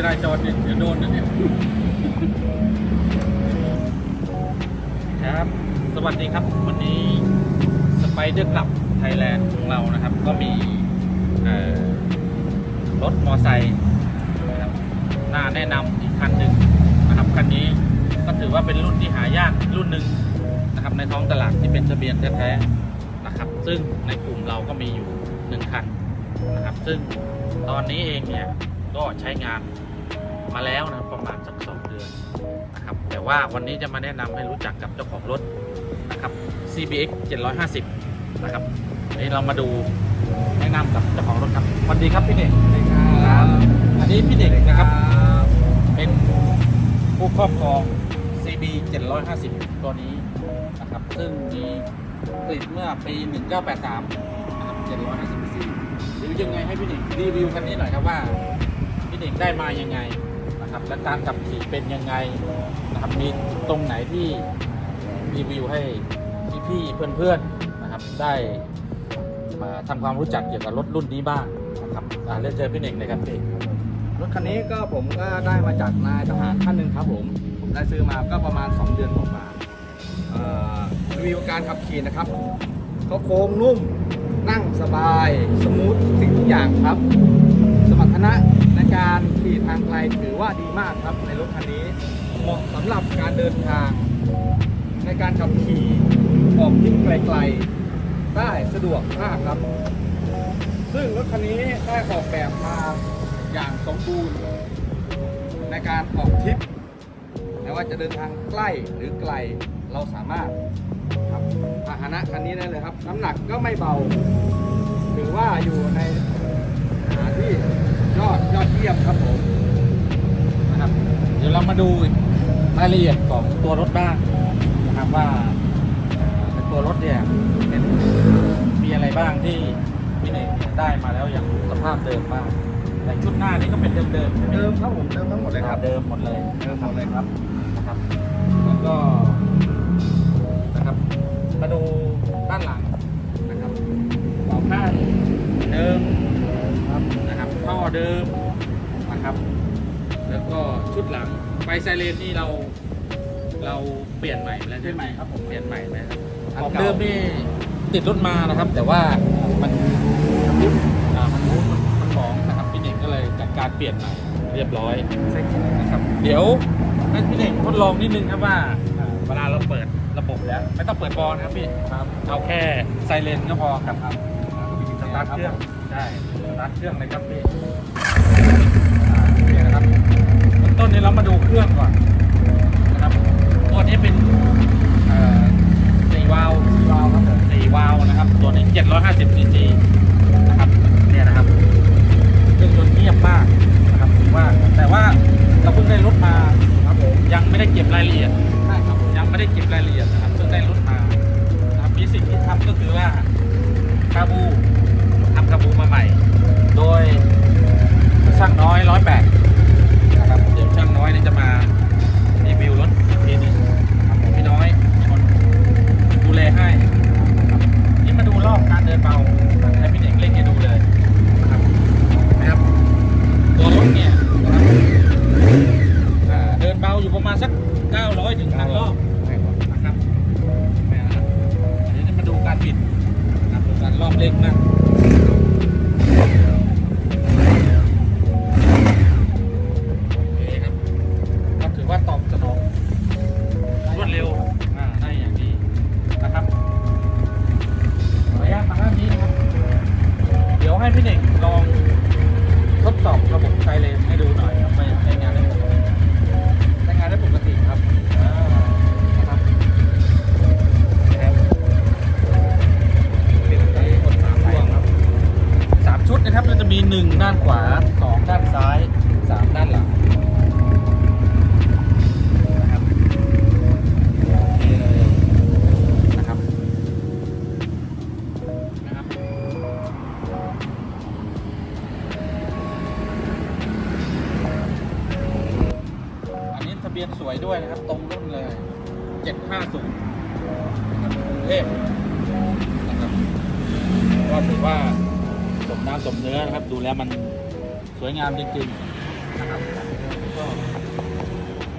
นกฎจราจรเนี่ยเดี๋ยวโดนนะเนี่ย ครับ สวัสดีครับ วันนี้สไปเดอร์กลับไทยแลนด์ของเรานะครับ ก็มีรถมอไซค์นะครับน่าแนะนำอีกคันหนึ่งนะครับ คันนี้ก็ถือว่าเป็นรุ่นที่หายากรุ่นหนึ่งนะครับ ในท้องตลาดที่เป็นทะเบียนแท้ๆนะครับ ซึ่งในกลุ่มเราก็มีอยู่หนึ่งคันนะครับ ซึ่งตอนนี้เองเนี่ยก็ใช้งาน มาแล้วนะครับประมาณสักสองเดือนนะครับแต่ว่าวันนี้จะมาแนะนำให้รู้จักกับเจ้าของรถนะครับ CBX 750 นะครับนี่เรามาดูแนะนำกับเจ้าของรถครับสวัสดีครับพี่เน่งครับอันนี้พี่เน่งนะครับ เป็นผู้ครอบครอง CB 750 ตัวนี้นะครับ ซึ่งมีผลิตเมื่อปี 1983นะครับ750 c หรือยังไงให้พี่เน่งรีวิวคันนี้หน่อยครับว่าพี่เน่งได้มายังไง นะครับและการขับขี่เป็นยังไงนะครับมีตรงไหนที่รีวิวให้พี่ๆเพื่อนๆนะครับ ได้มาทำความรู้จักเกี่ยวกับรถรุ่นนี้บ้างนะครับเรียนเจอพี่เน่งเลยครับพี่รถคันนี้ก็ผมก็ได้มาจากนายทหารท่านหนึ่งครับผมผมได้ซื้อมาก็ประมาณ 2 เดือนกว่าเอ่อรีวิวการขับขี่นะครับก็โค้งนุ่มนั่งสบาย สมูทสิ่งทุกอย่างครับ สมรรถนะ การขี่ทางไกลถือว่าดีมากครับในรถคันนี้ เหมาะสำหรับการเดินทาง ในการขับขี่ออกทริปไกลๆ ได้สะดวกมากครับ ซึ่งรถคันนี้ได้ออกแบบมาอย่างสมบูรณ์ ในการออกทริปไม่ว่าจะเดินทางใกล้หรือไกลเราสามารถครับพาหนะคันนี้ได้เลยครับ น้ำหนักก็ไม่เบา ถือว่าอยู่ในสถานที่ ยอดยอดเยี่ยมครับผมนะครับเดี๋ยวเรามาดูรายละเอียดของตัวรถบ้างนะครับว่าเอ่อในตัวรถเนี่ยเป็นมีอะไรบ้างที่พี่เน่งได้มาแล้วอย่างสภาพเดิมบ้างแต่ชุดหน้านี่ก็เป็นเดิมๆใช่ไหมเดิมครับผมเดิมทั้งหมดเลยครับเดิมหมดเลยเดิมหมดเลยครับ ฟไซเรนนี่เรา เราเปลี่ยนใหม่แล้วใช่ไหมครับผมเปลี่ยนใหม่ไหมครับอันของเก่าเดิมนี่ติดรถมานะครับ แต่ว่ามันอ่ามันรู้มันมันหมองนะครับพี่เน่งก็เลยจัดการเปลี่ยนใหม่เรียบร้อยใช่ครับนะครับเดี๋ยวให้พี่เน่งทดลองนิดนึงครับว่าอ่าเวลาเราเปิดระบบแล้ว ไม่ต้องเปิดบอลนะครับพี่ครับเอาแค่ไซเรนก็พอครับครับสตาร์ทเครื่องใช่สตาร์ทเครื่องเลยครับพี่อ่านี่นะครับเบื้อง ต้นนี้เรามาดูเครื่องก่อนนะครับตัวนี้เป็นสี่วาล์ววาวครับผมสี่วาล์วนะครับ ตัวนี้ 750ซีซีนะครับเนี่ยนะครับเครื่องยนต์เงียบมากนะครับถือว่าแต่ว่าเราเพิ่งได้รถมา ดินเบาอยู่ประมาณสัก 900ถึงพันรอบใช่ครับนะครับแม่นะครับเดี๋ยวจะมาดูการบิดนะครับดูการรอบเล็กนะ บียนสวยด้วยนะครับ ตรงรุ่นเลย 750กรุงเทพนะครับก็ถือว่าสมน้ำสมเนื้อนะครับ ดูแล้วมันสวยงามจริงๆนะครับก็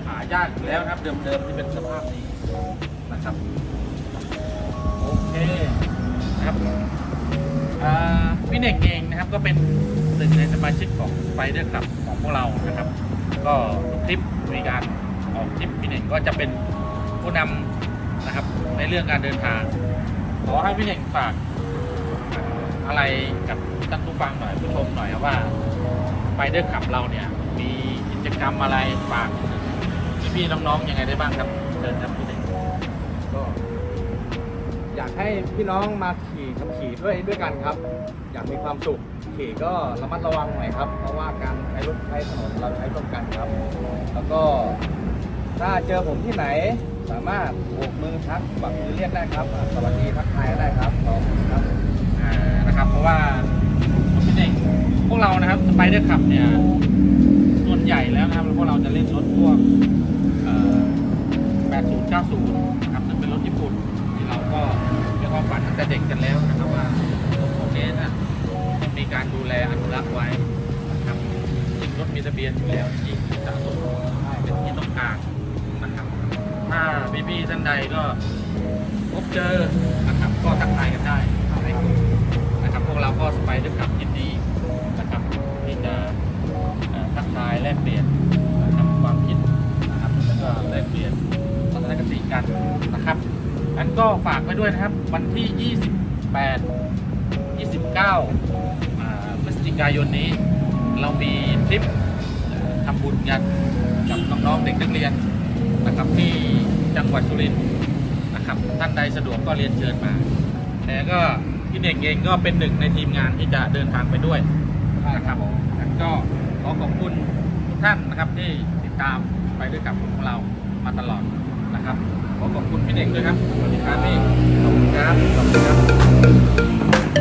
หายากอยู่แล้วนะครับ เดิมๆที่เป็นสภาพนี้นะครับ โอเคนะครับอ่าพี่เน่งเองนะครับก็เป็นหนึ่งในสมาชิกของ Spider Club ของพวกเรานะครับ ก็ทุกทริปมีการ ออกทริปพี่เน่งก็จะเป็นผู้นำนะครับในเรื่องการเดินทาง ขอให้พี่เน่งฝากอะไรกับท่านผู้ฟังหน่อยผู้ชมหน่อยว่า Spider Club เราเนี่ย มีกิจกรรมอะไรฝากพี่ๆน้องๆยังไงได้บ้างครับเชิญครับพี่เน่งก็อยากให้พี่น้องมาขี่ขับขี่ด้วยด้วยกันครับ อยากมีความสุขขี่ก็ระมัดระวังหน่อยครับ เพราะว่าการใช้รถใช้ถนนเราใช้ร่วมกันครับ แล้วก็ ถ้าเจอผมที่ไหนสามารถโบกมือทักบักมือเรียกได้ครับ สวัสดีทักทายได้ครับขอบคุณครับอ่านะครับ เพราะว่าพี่เน่งพวกเรานะครับสไปเดอร์ขับเนี่ยส่วนใหญ่แล้วนะครับพวกเราจะเล่นรถพวกเอ่อ80 90นะครับซึ่งเป็นรถญี่ปุ่นที่เราก็มีความฝันตั้งแต่เด็กกันแล้วนะครับว่ารถพวกนี้นะมีการดูแลอนุรักษ์ไว้นะครับจริงรถมีทะเบียนอยู่แล้วจริงสะสมเป็นที่ต้องการ ถ้าพี่ๆท่านใดก็พบเจอนะครับก็ทักทายกันได้ในกลุ่มนะครับพวกเราก็สไปด้วยกับยินดีนะครับที่จะทักทายแลกเปลี่ยนนะครับความคิดนะครับแล้วก็แลกเปลี่ยนทัศนคติกันนะครับงั้นก็ฝากไว้ด้วยนะครับวันที่ 28 29พฤศจิกายนนี้ เรามีทริปทำบุญกันกับน้องๆเด็กนักเรียน นะครับที่จังหวัดสุรินทร์นะครับท่านใดสะดวกก็เรียนเชิญมาแต่ก็พี่เน่งเองก็เป็นหนึ่งในทีมงานที่จะเดินทางไปด้วยนะครับงั้นก็ขอขอบคุณทุกท่านนะครับที่ติดตามไปด้วยกับของเรามาตลอดนะครับขอขอบคุณพี่เน่งด้วยครับสวัสดีครับพี่ขอบคุณครับขอบคุณครับ